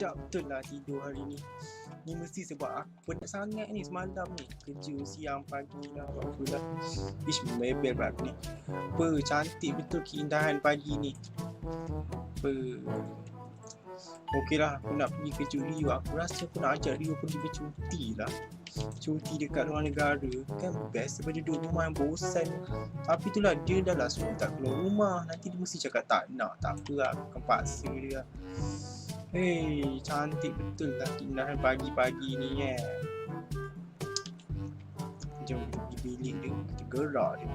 Budak betul lah tidur hari ni. Ni mesti sebab aku penat sangat ni semalam ni. Kerja siang pagi lah apa lah Ish mebel pula aku ni. Apa cantik betul keindahan pagi ni. Apa? Okey lah aku nak pergi kerja Rio Aku rasa aku nak ajak Rio pergi bercuti lah. Cuti dekat luar negara Kan best daripada duduk rumah yang bosan. Tapi itulah dia dah lah suruh tak keluar rumah. Nanti dia mesti cakap tak nak Tak apa lah aku akan paksa dia Hei cantik betul lah keindahan pagi-pagi ni eh? Jom pergi bilik dia Kita gerak dia.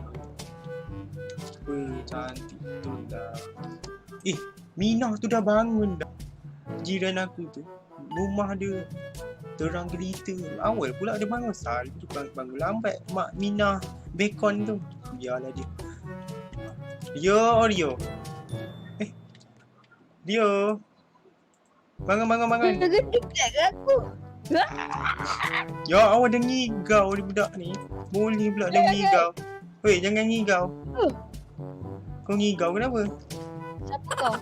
Weh cantik betul lah Eh Minah tu dah bangun dah. Jiran aku tu Rumah dia Terang gelita Awal pula dia bangun Selalu tu bangun, bangun lambat. Mak Minah Bacon tu. Biarlah dia. Rio oh Rio. Eh Rio Bangun bangun bangun Dia geduk kat aku. Ya awak dah ngigau ni budak ni Boleh pula dah ngigau Weh jangan ngigau Oh. Kau ngigau kenapa? Siapa kau?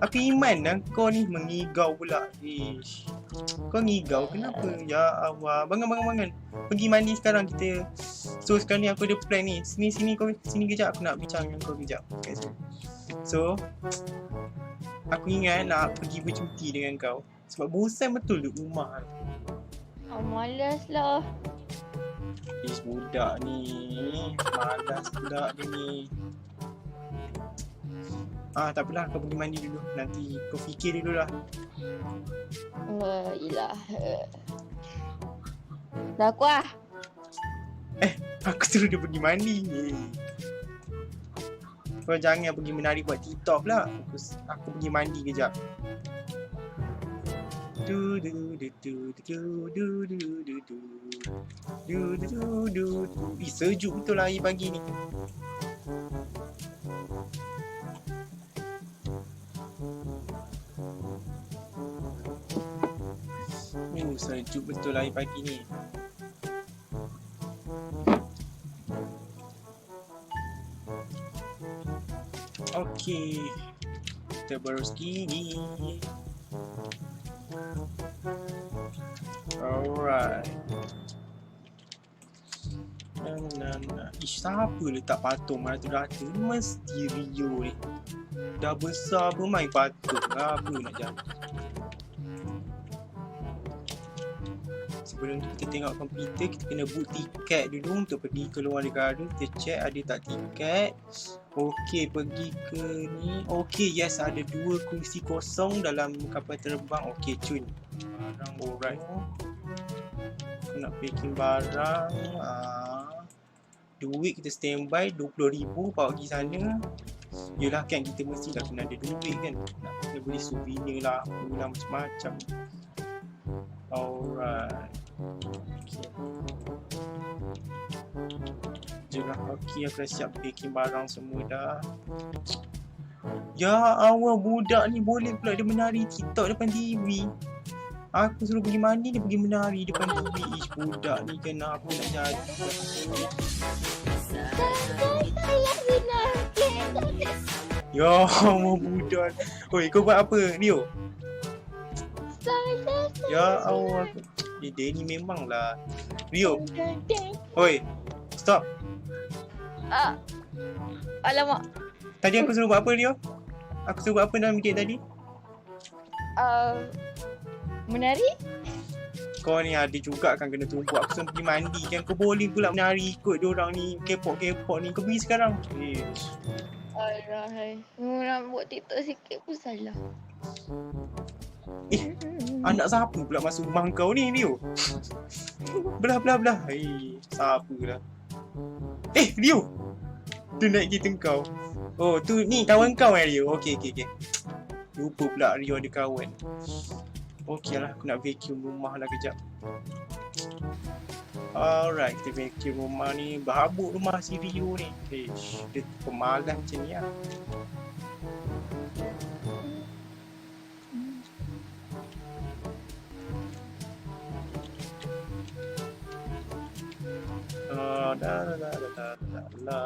Aku iman lah kau ni mengigau pula. Ish. Kau ngigau kenapa? Ya Allah. Bangun bangun bangun. Pergi mandi sekarang kita. So sekarang ni aku ada plan ni. Sini sini kau Sini kejap. Aku nak bincang dengan kau kejap. Kat sini So Aku ingat nak pergi bercuti dengan kau. Sebab bosan betul duduk rumah. Oh, malas lah. Ish budak ni. Malas budak dia ni Ah tak apalah kau pergi mandi dulu. Nanti kau fikir dulu lah. Uh, ilah. Uh. Dah aku ah. Aku suruh dia pergi mandi. Kau jangan pergi menari buat TikTok pula. Aku, aku pergi mandi kejap. Du du du du du du du du du. Du du du du du. Ih sejuk betul lah air pagi ni sejuk betul lah air pagi ni Okey. Kita baru segini. Alright. Na na na. Ish, siapa letak patung rata-rata? Mesti Rio ni. Dah besar pun main patung. Apa nak jadi? Sebelum tu kita tengok komputer, kita kena book tiket dulu untuk pergi ke luar negara. Kita check ada tak tiket. Okey, pergi ke ni. Okey, yes, ada dua kursi kosong dalam kapal terbang. Okey, cun. Barang alright. Aku nak packing barang. Ah. Duit kita standby RM20,000 bawa pergi sana. Yelah kan kita mesti dah kena ada duit kan. Nak kena beli souvenir lah, apalah macam-macam. Alright. Jelah, okey aku dah siap baking barang semua dah. Ya Allah budak ni boleh pula dia menari TikTok depan TV. Aku suruh pergi mandi dia pergi menari depan TV. Ish budak ni kenapa nak jadi? Ya Allah budak. Oi kau buat apa Rio? Ya Allah. Eh, dia ni memanglah. Rio, oi. Stop. Ah. Alamak. Tadi aku suruh buat apa Rio? Aku suruh buat apa dalam bilik tadi? Uh, menari? Kau ni ada juga kan kena tunggu aku suruh pergi mandi kan Kau boleh pula menari ikut diorang ni K-pop-K-pop ni Kau pergi sekarang Eh Alright. Nak buat TikTok sikit pun salah. Eh, Anak siapa pula masuk rumah kau ni Rio Belah belah belah. Hei Siapa lah? Eh Rio Tu naik kereta kau. Oh tu ni kawan kau eh Rio? Okay okay okay Lupa pula Rio ada kawan. Okay lah aku nak vacuum rumah lah kejap. Alright kita vacuum rumah ni. Berhabuk rumah si Rio ni. Ish, Dia pemalas macam ni lah La la la la la la la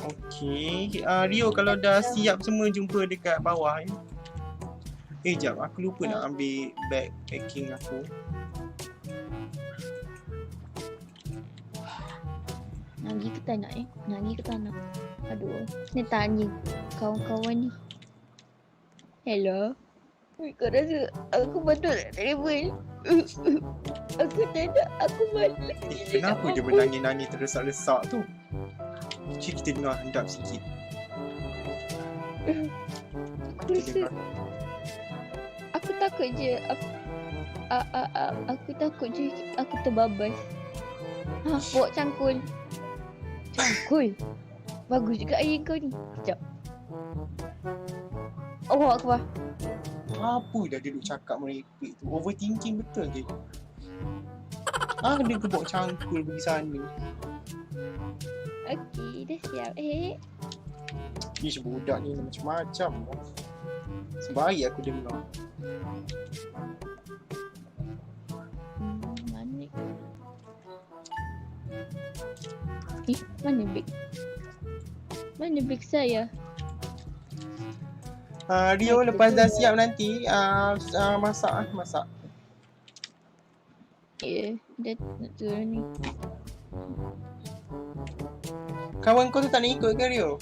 Okey. Uh, Rio kalau dah siap semua jumpa dekat bawah ya. Eh jap aku lupa nak ambil bag packing aku. Nak pergi ke tak nak eh? Nak pergi ke? Aduh, ni tanya kawan-kawan ni. Hello? Kau rasa aku betul tak travel? Aku tak nak, aku malas. Eh kenapa dia menangis-nangis terdesak-desak tu? Cik kita dengar hendap sikit. Aku aku takut je aku a, a, a, aku takut je aku terbabas. Ha, bawa cangkul. Cangkul. Bagus juga air kau ni. Sekejap. Oh, akbar. Apa dah dia duk cakap merepek tu? Overthinking betul je. Ah, dia ke bawa cangkul pergi sana. Okey, dah siap. Eh, Ish, budak ni macam-macam. Sebaik aku dengar. Eh, mana beg? Mana beg saya? Uh, Rio lepas dah siap nanti uh, uh, masak ah masak. Ya, dah nak turun ni. Kawan kau tu tak nak ikut ke Rio?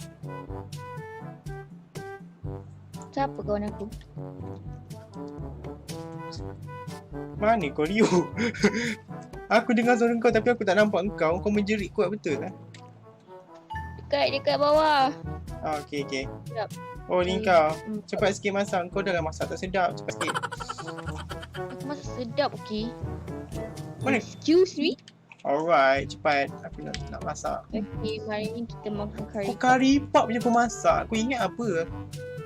Siapa kawan aku? Mana kau Rio? aku dengar suara kau tapi aku tak nampak kau. Kau menjerit kuat betul lah. Dekat, dekat bawah. Ah, okey okey. Sedap. Oh ni kau. Hmm, Cepat sikit masak. Kau dah masak tak sedap. Cepat sikit. Aku masak sedap, okey? Mana? Excuse me? Alright, cepat. Aku nak nak masak. Okey, hari ni kita makan kari. Kau kari pop je pemasak. Aku ingat apa?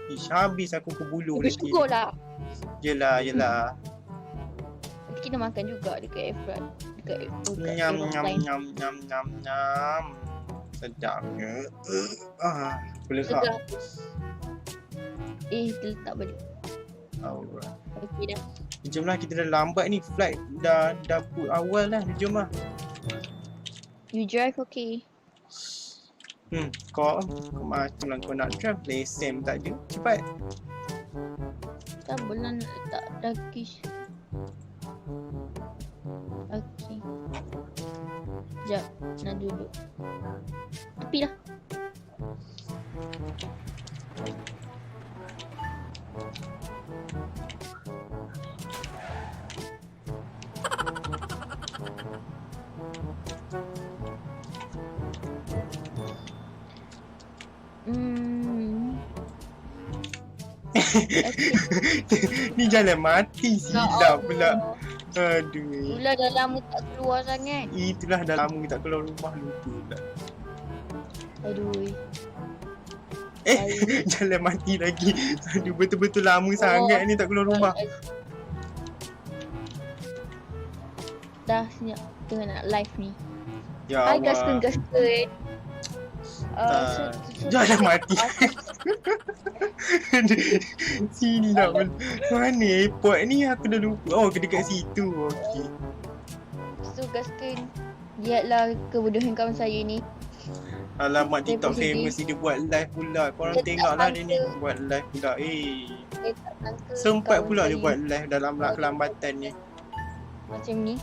Ish, habis aku ke bulu Aku lagi. syukur lah. Yelah, yelah. Nanti kita makan juga dekat Efrat. Dekat Nyam, Efrat nyam, lain. nyam, nyam, nyam, nyam. Sedapnya. Ah, boleh tak? Eh, kita letak balik. Alright. Okey dah. Jom lah, kita dah lambat ni. Flight dah dah put awal lah. Jom lah. You drive okay. Hmm, kau, kau macam lah kau nak drive. Lesen tak ada. Cepat. Tak boleh nak letak luggage. Okey. Sekejap, nak duduk. Tepi dah. ni jalan mati silap pula. Aduh. Itulah dah lama tak keluar sangat. Itulah dah lama tak keluar rumah lupa pula. Aduh. Eh, Air. jalan mati lagi. Aduh, betul-betul lama sangat ni tak keluar rumah. Dah senyap tengah nak live ni. Ya Hai Allah. Gasken Gasken. Uh, so, so, Jalan mati. Sini men- Mana airport ni aku dah lupa. Oh, dekat situ. Okey. so Gasken. Lihatlah kebodohan kawan saya ni. Alamat Saya TikTok famous ni dia buat live pula. Korang Dia tak tengoklah dia ni buat live pula. Eh, sangka sempat pula dia buat live dalam Oh, kelambatan ni. Macam ni.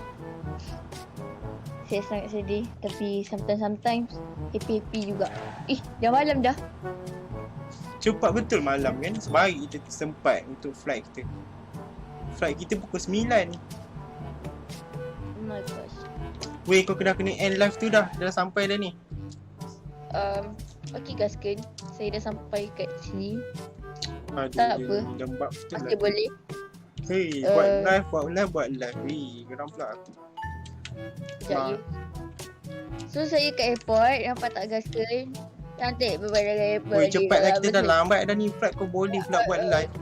Saya sangat sedih. Tapi sometimes-sometimes happy-happy juga. Eh, dah malam dah. Cepat betul malam kan. Sebaik kita sempat untuk flight kita. Flight kita pukul 9. Oh my gosh. Weh, kau kena kena end live tu dah. Dah sampai dah ni. Um, okay Gasken. Saya dah sampai kat sini. Aduh, Tak apa. ni Lembab betul Masih lah. boleh. Hei, Eh. buat live, buat live, buat live. Hei, geram pula aku. Sekejap ya. So saya kat airport. Nampak tak Gasken? Cantik berbalik dengan. Weh, ni, cepatlah kalau kita dah lambat dah ni flight kau boleh pula buat live.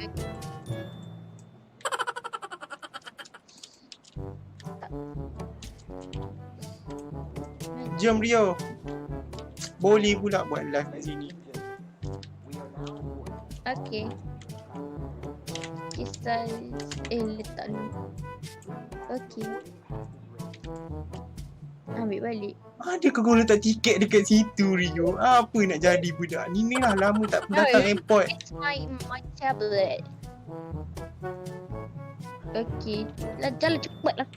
Jom Rio. Boleh pula buat live kat sini. Okay. Kisah eh letak dulu. Okay. Ambil balik. Ada kau kau letak tiket dekat situ Rio Apa nak jadi budak ni? Ni lah lama tak datang airport. It's my my tablet. Okay. Lah, jalan cepat lah.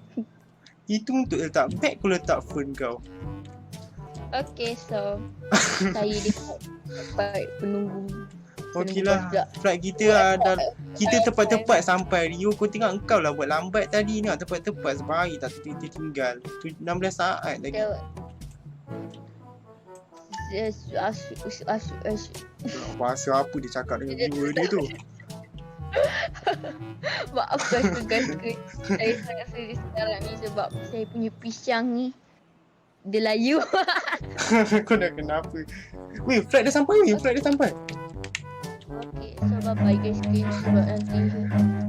Itu untuk letak beg kau letak phone kau? Okay, so saya dekat tempat penunggu. Okey lah. Flight kita ada Kita tepat-tepat sampai Rio Kau tengok engkau lah buat lambat tadi ni. Tepat-tepat sebaik tak ter- tertinggal Tu 16 saat lagi Asu, asu, asu. Bahasa apa dia cakap dengan viewer dia tu? Tu guys guys. Saya sangat serius sekarang ni sebab saya punya pisang ni dia layu. Kau dah kenapa? Weh flight dah sampai weh Flight dah sampai. Okay, so bye bye guys guys sebab nanti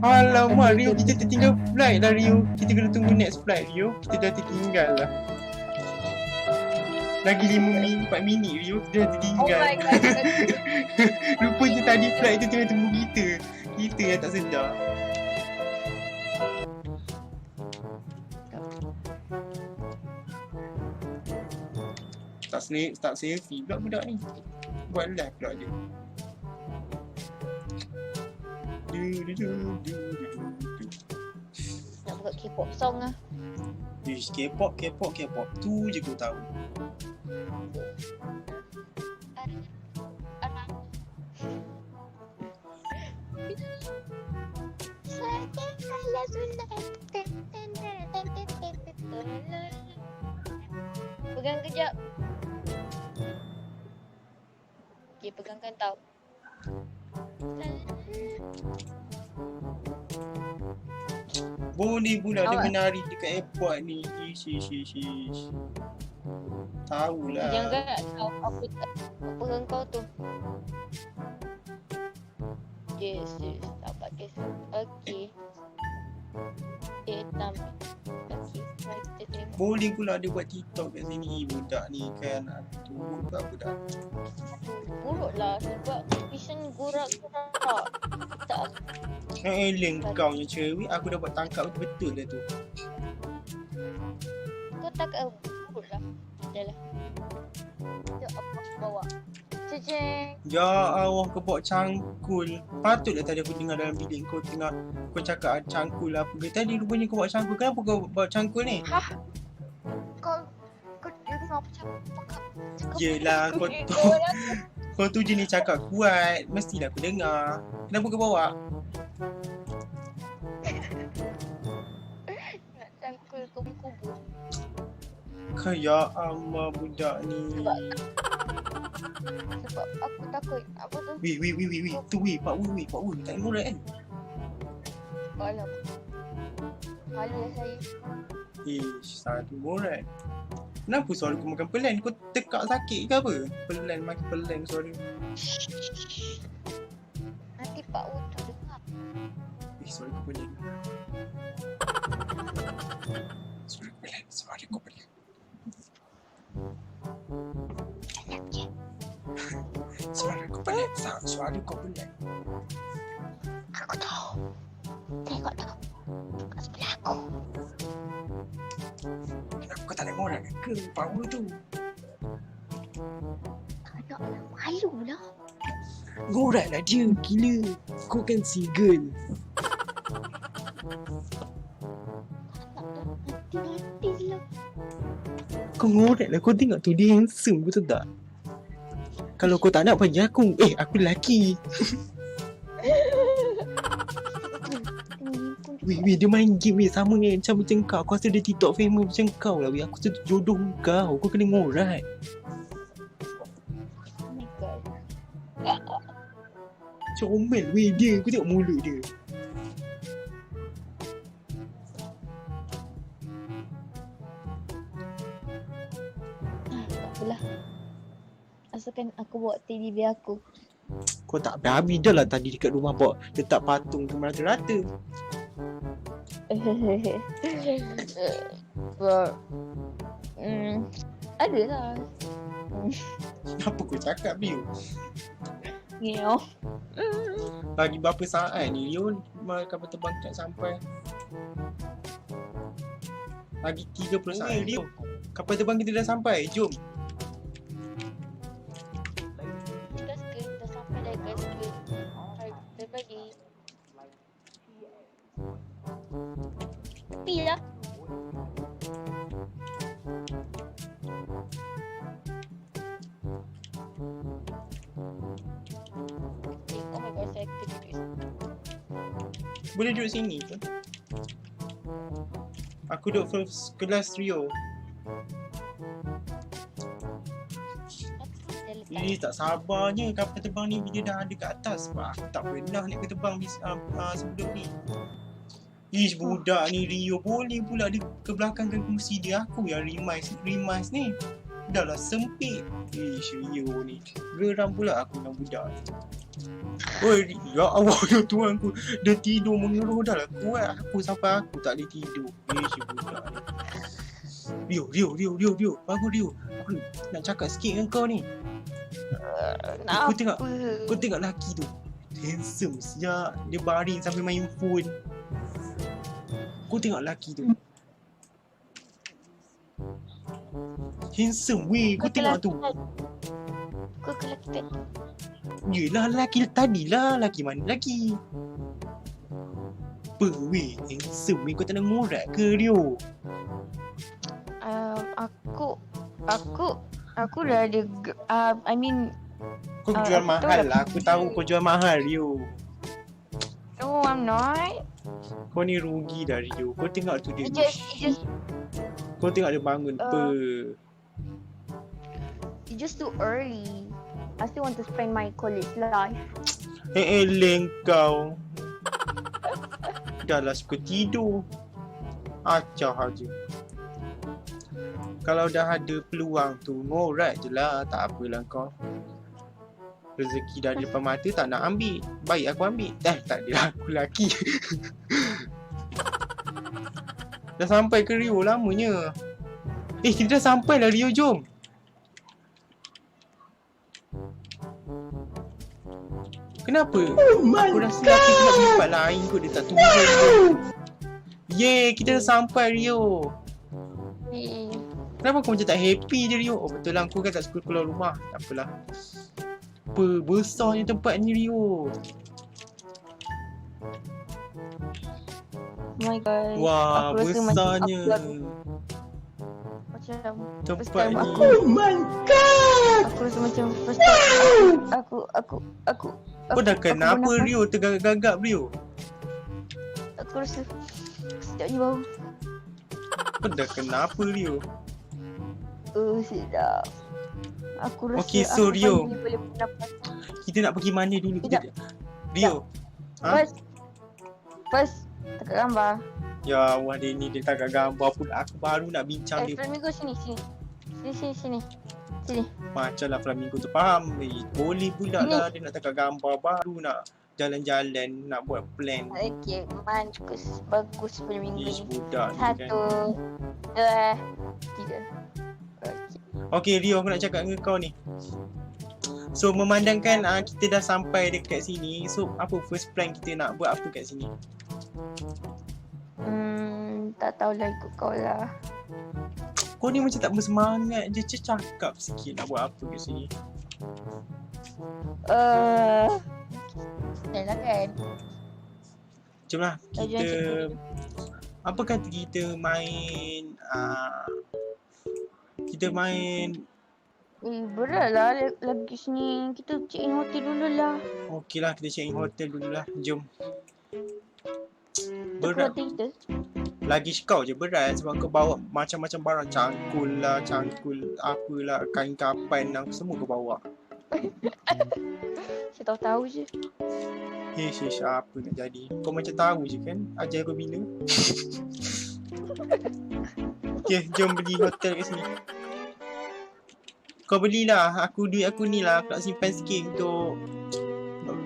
Alamak Rio kita tertinggal flight dah Rio Kita kena tunggu next flight Rio Kita dah tertinggal lah Lagi 5 minit 4 minit Kita dah Oh tertinggal my god. Rupanya tadi flight tu tengah tunggu kita. Kita yang tak sedar. Tak snake, tak selfie pula budak ni. Buat live pula dia. Du, du, du, du, du, du, du. Nak buat K-pop song lah. Ish, K-pop, K-pop, K-pop. Tu je kau tahu Pegang kejap. Okay, pegangkan tau. Boleh pula dia menari dekat airport ni Ish, ish, ish, ish Tahulah Jangan tahu apa apa pegang kau tu. Yes, yes. Tak pakai Okay. Eh, Boleh pula dia buat TikTok kat sini Budak ni kan Tu budak budak Buruk lah sebab pisang gorak-gorak. Tak Eh eleng kau punya cewek Aku dah buat tangkap betul-betul lah tu Kau tak uh, buruk lah. Dah lah. Itu apa bawa. Ceceng. Ya Allah bawa cangkul Patutlah tadi aku dengar dalam bilik kau tengah Kau cakap cangkul apa ke Tadi rupanya kau bawa cangkul Kenapa kau bawa cangkul ni? Kau kau dengar macam cakap. Yelah kau tu Kau tu jenis cakap kuat Mestilah aku dengar Kenapa kau bawa? Nak cangkul kau kubur. Kau ya Allah budak ni Sebab Sebab aku takut apa tu? Weh weh weh weh weh Tu weh Pak weh weh Pak weh Tak morat kan? Alam. Malu lah saya. Ish satu morat Kenapa suara kau makan pelan? Kau tekak sakit ke apa? Pelan makin pelan suara Nanti Pak Wu tak dengar. Eh suara kau pelan Suara kau pelan Suara kau pelan Suara kau pelan Sa- Suara kau pelan Aku tahu. Tengok tu. Kat sebelah aku. Kenapa kau tak naik morat ke? Power tu Tak nak lah. Malu lah. Ngorat lah dia Gila Kau kan Tak nak dah. Nanti-nanti lah. Kau ngorat lah Kau tengok tu Dia handsome betul tak? Kalau kau tak nak bagi aku? Eh aku lelaki. Weh weh dia main game weh Sama ni macam macam kau. Aku rasa dia TikTok famous macam kau lah weh. Aku rasa jodoh kau. Kau kena ngorat Oh. Comel weh dia. Aku tengok mulut dia Asalkan aku bawa teddy bear aku. Kau tak habis-habis dah lah tadi dekat rumah Bawa letak patung tu merata-rata Sebab hmm, ada lah. Apa kau cakap Bio? Ngeoh. Lagi berapa saat ni Rio Makan berterbang tak sampai Lagi 30 saat. Rio. Kapal terbang kita dah sampai. Jom. Duduk sini ke? Aku duduk first kelas Rio. Ini tak sabarnya kapal terbang ni bila dah ada kat atas sebab aku tak pernah naik kapal terbang bis, uh, uh, sebelum ni. Ish budak ni Rio boleh pula dia ke belakangkan kursi dia aku yang remise remise ni. Dah lah sempit. Ish Rio ni. Geram pula aku dengan budak ni. Oi, ya Allah ya Tuhan ku. Dia tidur mengeruh dah lah kuat aku sampai aku tak boleh tidur. Ish budak ni. Rio, Rio, Rio, Rio, Rio. Bagus Rio. Aku nak cakap sikit dengan kau ni. Nak Kau tengok? Kau tengok lelaki tu Handsome siap Dia baring sambil main phone Kau tengok lelaki tu Handsome weh Kau tengok tu. Kau ke lelaki? Yelah lelaki tadi lah. Lelaki mana lelaki? Apa weh? Handsome weh Kau tak nak ngorak ke Rio? Um, aku aku aku dah ada uh, I mean Kau Ah, jual mahal dah. lah. Aku tahu kau jual mahal Rio. No I'm not. Kau ni rugi dah Rio. Kau tengok tu dia just just Kau tengok dia bangun Ah. apa it's just too early. I still want to spend my college life. Eh eleng kau. Dah lah suka tidur. Acah aja. Kalau dah ada peluang tu Ngorat je lah. Tak apalah kau. Rezeki dah di depan mata tak nak ambil. Baik aku ambil. Eh tak ada aku lelaki Dah sampai ke Rio lamanya. Eh kita dah sampai lah Rio jom. Kenapa? Aku rasa lelaki tu nak tempat lain kot dia tak turun Yeay kita dah sampai Rio. Eh Kenapa kau macam tak happy je Rio? Oh betul lah aku kan tak suka keluar rumah. Tak apalah. Apa besarnya tempat ni Rio? oh my god Wah Aku rasa macam besarnya aku lagi- macam first Tempat time ni aku aku rasa macam first time aku aku aku Kau dah aku kenapa bernafas. Rio tergagap-gagap Rio? aku rasa sedapnya bau Kau dah kenapa Rio? oh sedap aku rasa Okey, so aku Rio. boleh Kita nak pergi mana dulu? Kita... Sekejap. Rio Ha? first first tekan gambar. Ya Allah dia ni dia tak gambar pun. Aku baru nak bincang eh dia. flamingo sini sini. Sini sini sini. Sini. Macam lah flamingo tu. Faham eh, Boleh pula Ni. lah dia nak tekan gambar. Baru nak jalan-jalan Nak buat plan. Okey bagus bagus flamingo Ish ni. ni kan. satu dua tiga. Okey Okay Rio aku nak cakap dengan kau ni. So memandangkan uh, kita dah sampai dekat sini. So apa first plan kita nak buat apa kat sini? Hmm, tak tahulah ikut kau lah. Kau ni macam tak bersemangat je Cik cakap sikit nak buat apa kat sini Uh, dah lah kan. Jom lah Dah kita Apa kata kita main uh, Kita main Eh, berat lah la- lagi sini. Kita check in hotel dulu lah. Okey lah kita check in hotel dulu lah Jom Berat. Lagi kau je berat sebab kau bawa macam-macam barang cangkul lah, cangkul apalah, kain kapan lah, semua kau bawa. Saya tahu-tahu je. Ish, ish, apa nak jadi? Kau macam tahu je kan, ajar kau bila. okay, jom beli hotel kat sini. Kau belilah, aku duit aku ni lah, aku nak simpan sikit untuk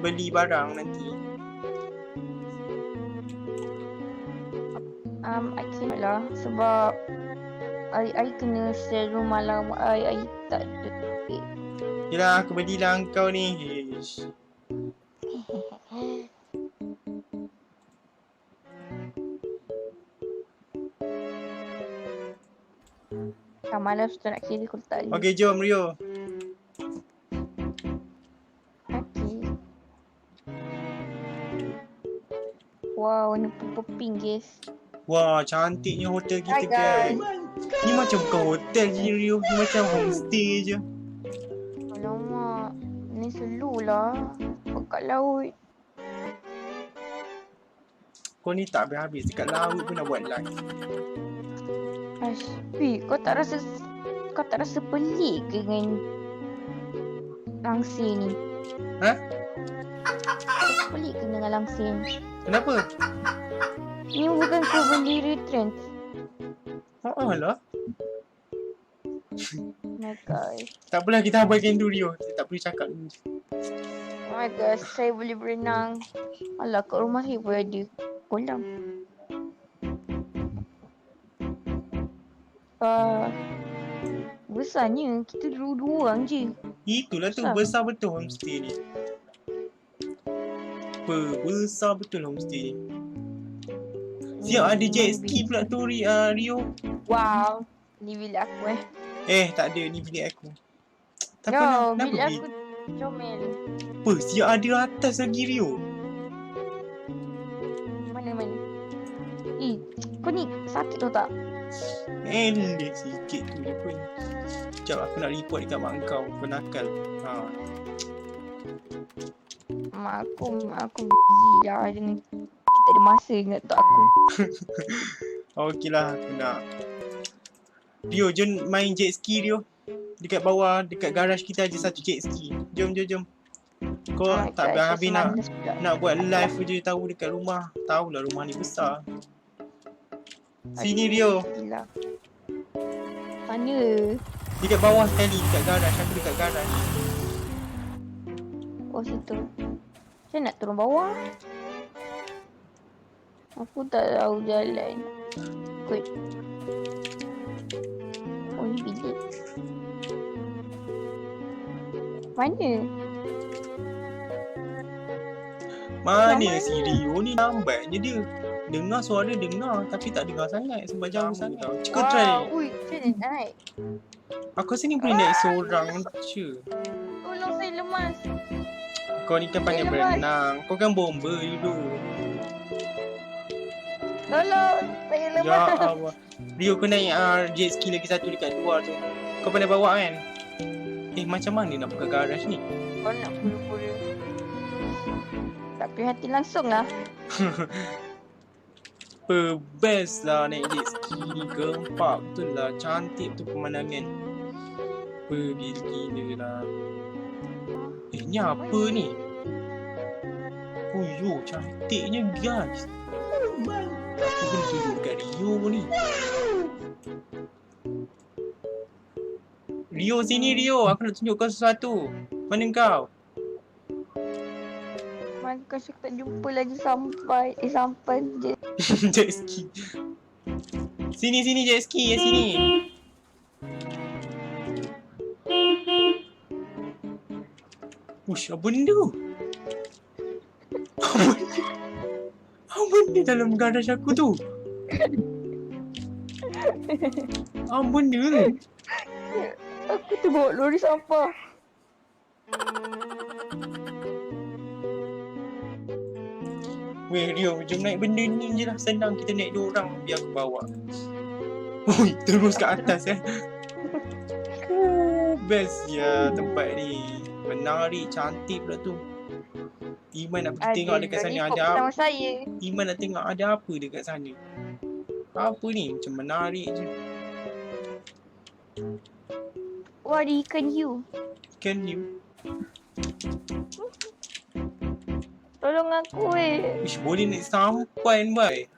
beli barang nanti. Um, I cannot lah sebab I, I kena sell rumah lama I, I tak duit. Yelah, aku belilah kau ni. Ish. Dah malas tu nak kira kalau tak. Okey, jom Rio. Wow, warna purple pink guys. Wah, cantiknya hotel kita Hai, guys. guys. Ni macam bukan hotel je Rio. Ni macam homestay je. Alamak. Ni slow lah. Dekat laut. Kau ni tak habis-habis. Dekat laut pun nak buat live. Ash, Pi, kau tak rasa kau tak rasa pelik ke dengan langsir ni? Ha? Kau pelik ke dengan langsir ni? Kenapa? Ni bukan kau beli retrend. Oh, lah. Oh my god. Tak apalah kita abaikan dulu Rio. Kita tak perlu cakap dulu. Oh my god, saya boleh berenang. Alah, kat rumah saya pun ada kolam. Uh, besarnya, kita dua, dua orang je. Itulah tu Besar. besar betul homestay ni. Apa? Besar betul homestay ni. Siap ada jet ski pula tu uh, Rio. Wow, ni bilik aku eh. Eh tak ada ni bilik aku. Tak no. Kenapa bilik aku comel. Apa? Siap ada atas lagi Rio. Mana-mana. Eh, kau ni sakit tau tak? Eleh sikit tu je pun. Sekejap aku nak report dekat mak kau. Penakal. Ha. Mak aku, mak aku busy lah dengan kita ada masa ingat tak aku. Okey lah aku nak. Rio jom main jet ski Rio. Dekat bawah, dekat garaj kita ada satu jet ski. Jom jom jom. Kau Oh tak God, habis nak nak buat live je tahu dekat rumah. Tahulah rumah ni besar. Sini Rio. Mana? Dekat bawah sekali dekat garaj. Aku dekat garaj. Oh situ. Saya nak turun bawah. Aku tak tahu jalan. Ikut. Oh ni bilik. Mana? Mana Yang si Rio ni lambatnya dia. Dengar suara dengar tapi tak dengar sangat sebab jauh sangat. Kau try. Ui, macam mana naik? Aku rasa ni boleh naik seorang je. Tolong saya lemas. Kau ni kan pandai berenang. Kau kan bomba dulu. Tolong saya Ya lemas. Allah. Rio kau naik uh, jet ski lagi satu dekat luar tu. Kau pandai bawa kan? Eh macam mana nak buka garaj ni? Kau nak pura-pura. Tak perhati langsung lah. Best lah naik jet ski ni. Gempak betul lah. Cantik tu pemandangan. Per gila-gila lah. Eh ni apa ni? Oh yo cantiknya guys. Aku kena tunjuk kat Rio ni. Rio sini Rio, aku nak tunjuk kau sesuatu. Mana kau? Maka saya tak jumpa lagi sampai. Eh sampai je. jet ski. Sini sini jet ski ya sini. Ush, apa benda tu? Apa benda? Apa benda dalam garaj aku tu? Apa benda tu? Aku terbawa lori sampah. Weh Rio, jom naik benda ni je lah Senang kita naik dua orang Biar aku bawa Ui, terus kat atas eh best ya tempat ni Menarik, cantik pula tu Iman nak pergi tengok dekat sana ada apa saya. Iman nak tengok ada apa dekat sana Apa ni, macam menarik je Wah, ada ikan hiu. Can you? Tolong aku eh. Ish, boleh naik sampan bai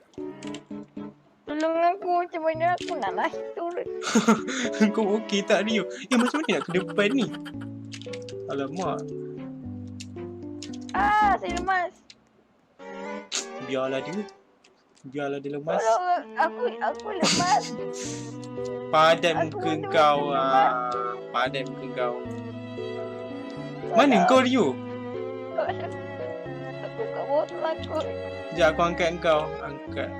Tolong aku macam mana aku nak lahir turun. Kau okey tak Rio? Eh macam mana nak ke depan ni? Alamak, Ah, saya lemas. biarlah dia Biarlah dia lemas Tolong aku aku lemas. Padan Aku muka kau ah. Padan muka kau Mana kau Rio? Aku kat bawah takut. Sekejap aku angkat kau Angkat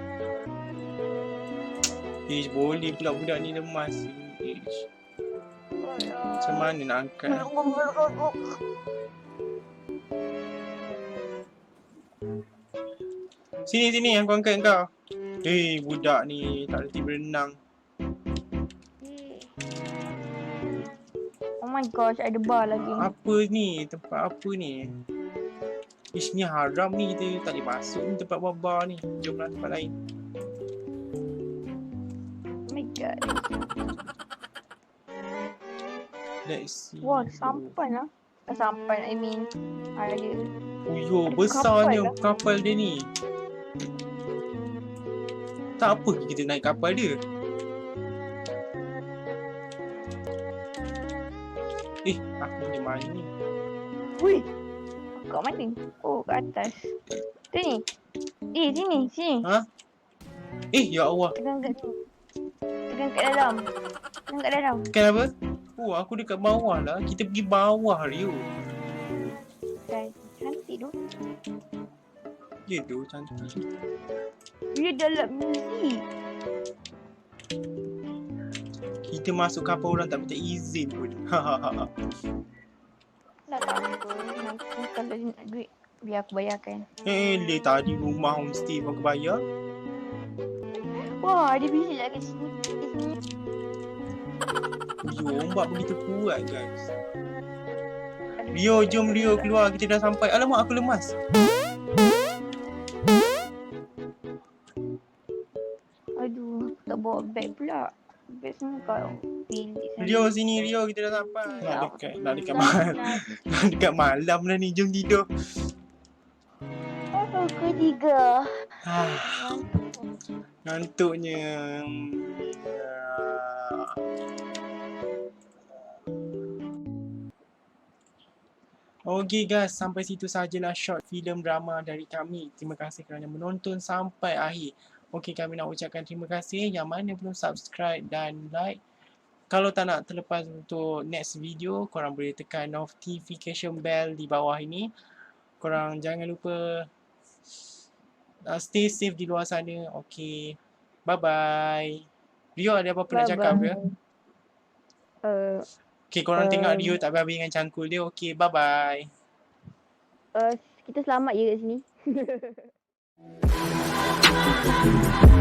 Ish, boleh pula budak ni lemas. Ish, macam mana nak angkat? Sini sini aku angkat kau. Eh, budak ni tak reti berenang. Oh my gosh, ada bar lagi. Apa ni? Tempat apa ni? Ish, ni haram ni kita tak boleh masuk ni tempat bar ni. Jomlah tempat lain. Oh my god. Let's see. Wah, sampan lah. Tak sampan, I mean. Ada dia. Ada besarnya kapal kapal, dia ni. Tak apa kita naik kapal dia. Eh, aku ni mana ni? Wih. Kat mana? Oh, kat atas. Tu ni. Eh, sini, sini. Eh, ya Allah. Tekan kat sini. Tekan kat dalam. Tekan kat dalam. Kenapa? Oh, aku dekat bawah lah. Kita pergi bawah, Rio. Ya tu, cantik. Dia dalam muzik. Kita masuk kapal orang tak minta izin pun. Hahaha. Dah tak apa. Nanti kalau dia nak duit, biar aku bayarkan. eh, le tadi rumah homestay pun aku bayar. Wah, ada bilik lah kat sini. Rio, ombak begitu kuat, guys. Rio, jom Rio keluar. Kita dah sampai. Alamak, aku lemas. Semua bilik sana. Rio, sini Rio. Kita dah sampai. Ya. Nak dekat, nak dekat malam. Nak dekat malam dah ni. Jom tidur. Oh, ketiga. Ah, ngantuknya. Okay guys, sampai situ sajalah short film drama dari kami. Terima kasih kerana menonton sampai akhir. Okay, kami nak ucapkan terima kasih yang mana belum subscribe dan like. Kalau tak nak terlepas untuk next video, korang boleh tekan notification bell di bawah ini. Korang jangan lupa uh, stay safe di luar sana. Okay. Bye-bye. Rio ada apa-apa nak cakap ke? Uh, Okay, korang Um, tengok Rio tak habis dengan cangkul dia. Okay, bye-bye. uh, kita selamat je kat sini. thank you